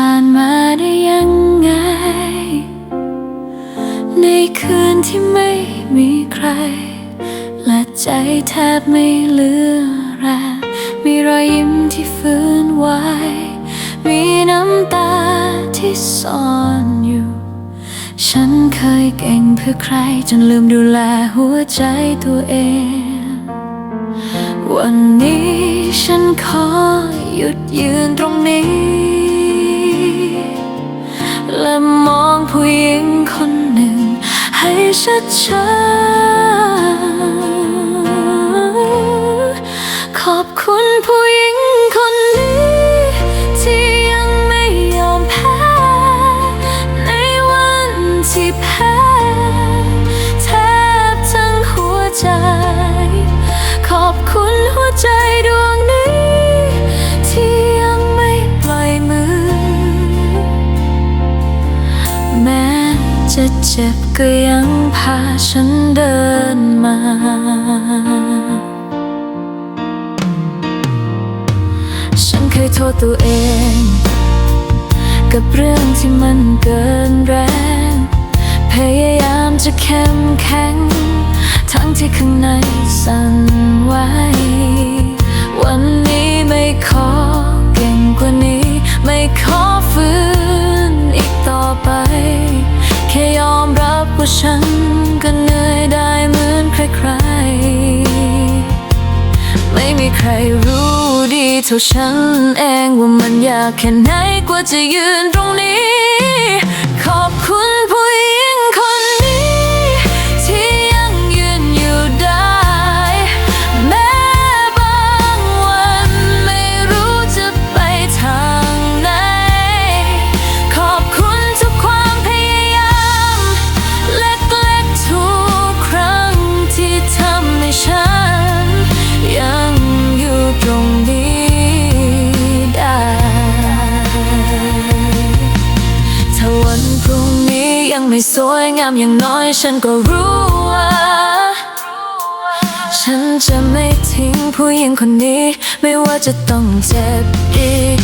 ผ่านมาได้ยังไง ในคืนที่ไม่มีใคร และใจแทบไม่เหลือแรงมีรอยยิ้มที่ฟื้นไวมีน้ำตาที่ซ่อนอยู่ ฉันเคยเก่งเพื่อใคร จนลืมดูแลหัวใจตัวเอง วันนี้ฉันขอหยุดยืนตรงนี้ ชัดชัดๆขอบคุณผู้หญิงคนนี้ ที่ยังไม่ยอมแพ้ ในวันที่แพ้แทบทั้งหัวใจ ขอบคุณหัวใจดวงนี้ ที่ยังไม่ปล่อยมือ แม้ จะเจ็บก็ยังพาฉันเดินมา ฉันเคยโทษตัวเอง กับเรื่องที่มันเกินแรง พยายามจะเข้มแข็ง ทั้งที่ข้างในสั่นไหว ฉันก็เหนื่อยได้เหมือนใครๆ ไม่มีใครรู้ดีเท่าฉันเองว่ามันยากแค่ไหนกว่าจะยืนตรงนี้ ขอบคุณผู้ วยงามอย่างน้อยฉันก็รู้ว่า ฉันจะไม่ทิ้งผู้หญิงคนนี้ ไม่ว่าจะต้องเจ็บอีก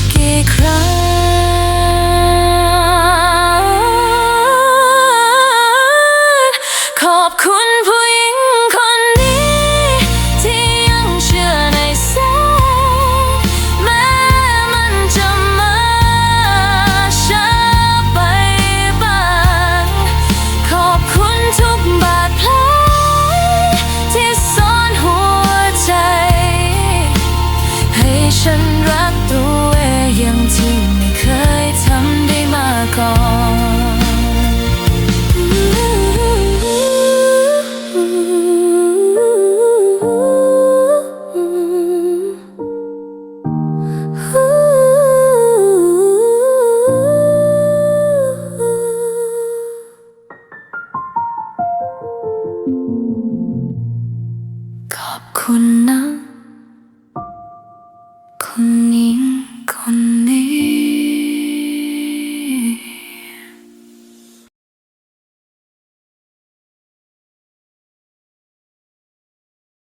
困难。